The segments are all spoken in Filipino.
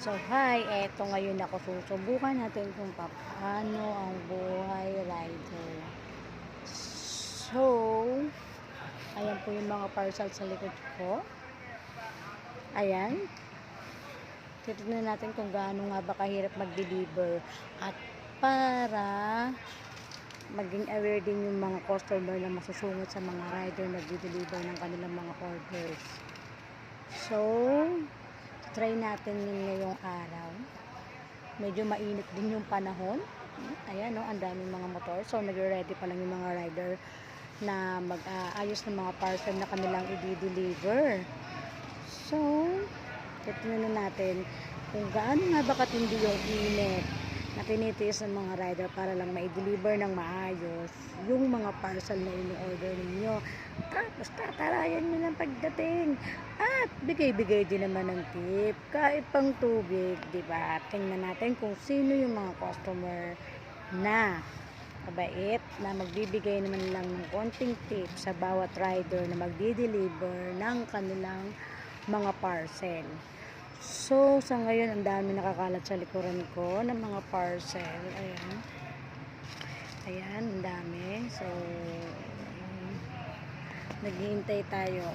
So, hi, eto ngayon ako susubukan natin kung paano ang buhay rider. So, ayan po yung mga parcel sa likod ko. Ayan. Titignan natin kung gaano nga ba kahirap mag-deliver. At para maging aware din yung mga customer na masusunod sa mga rider na deliver ng kanilang mga orders. So, try natin yun ngayong araw. Medyo mainit din yung panahon. Ayan, no, ang daming mga motor. So, nagre-ready pa lang yung mga rider na mag-aayos ng mga parcel na kanilang i-deliver. So, titignan na natin kung gaano nga ba katindi yung init na tinitiis ng mga rider para lang ma-deliver ng maayos yung mga parcel na ini-order ninyo. Tapos tatarayan nyo ng pagdating. At bigay-bigay din naman ng tip. Kahit pang tubig, di ba? Tingnan natin kung sino yung mga customer na kabait na magbibigay naman lang ng konting tip sa bawat rider na magdi-deliver ng kanilang mga parcel. So, sa ngayon, ang dami nakakalat sa likuran ko ng mga parcel. Ayan. Ayan, ang dami. So, naghihintay tayo.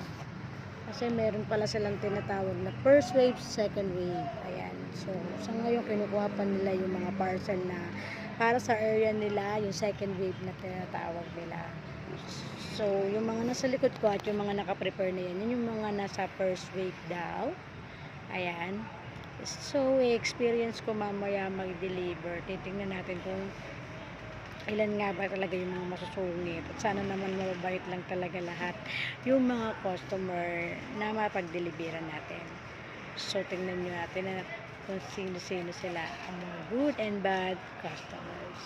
Kasi meron pala silang tinatawag na first wave, second wave. Ayan. So, sa ngayon, kinukuha pa nila yung mga parcel na para sa area nila, yung second wave na tinatawag nila. So, yung mga nasa likod ko at yung mga nakaprepare na yan, yun yung mga nasa first wave daw. Ayan. So, experience ko mamaya mag-deliver. Titingnan natin kung ilan nga ba talaga yung mga masusungit. At sana naman mababait lang talaga lahat yung mga customer na mapag-deliveran natin. So, tingnan nyo natin na kung sino-sino sila ang mga good and bad customers.